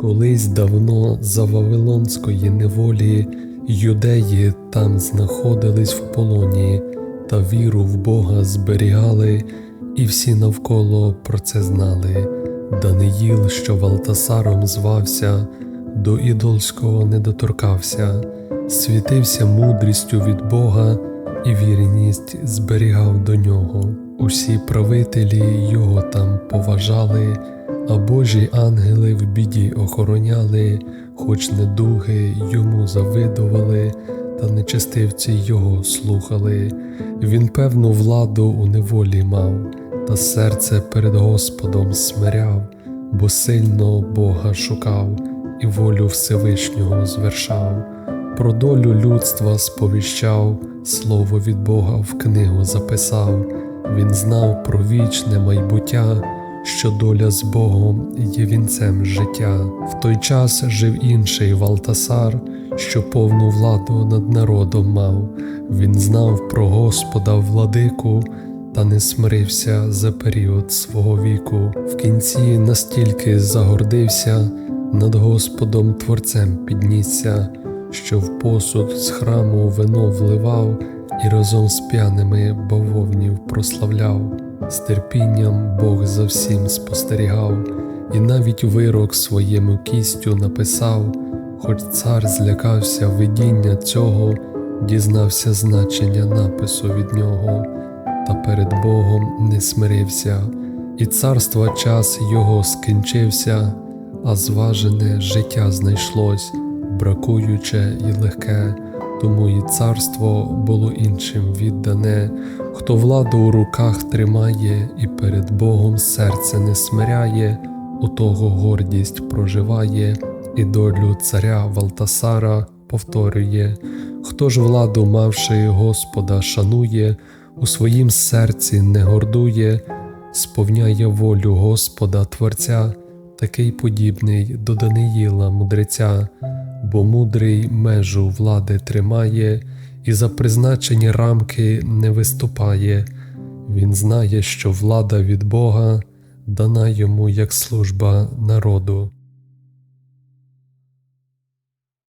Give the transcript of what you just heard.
Колись давно за Вавилонської неволі юдеї там знаходились в полоні та віру в Бога зберігали, і всі навколо про це знали. Даниїл, що Валтасаром звався, до ідолського не доторкався, світився мудрістю від Бога і вірність зберігав до нього. Усі правителі його там поважали, а Божі ангели в біді охороняли, хоч недуги йому завидували, та нечестивці його слухали. Він певну владу у неволі мав, та серце перед Господом смиряв, бо сильно Бога шукав і волю Всевишнього звершав. Про долю людства сповіщав, слово від Бога в книгу записав. Він знав про вічне майбуття, що доля з Богом є вінцем життя. В той час жив інший Валтасар, що повну владу над народом мав. Він знав про Господа владику, та не смирився за період свого віку. В кінці настільки загордився, над Господом Творцем піднісся, що в посуд з храму вино вливав і разом з п'яними бавовнів прославляв. З терпінням Бог за всім спостерігав, і навіть вирок своєму кістю написав, хоч цар злякався видіння цього, дізнався значення напису від нього, та перед Богом не смирився, і царства час його скінчився, а зважене життя знайшлось, бракуюче і легке, тому і царство було іншим віддане, хто владу у руках тримає і перед Богом серце не смиряє, у того гордість проживає, і долю царя Валтасара повторює, хто ж владу, мавши Господа, шанує, у своїм серці не гордує, сповняє волю Господа Творця, такий подібний до Даниїла мудреця, бо мудрий межу влади тримає і за призначені рамки не виступає. Він знає, що влада від Бога дана йому як служба народу.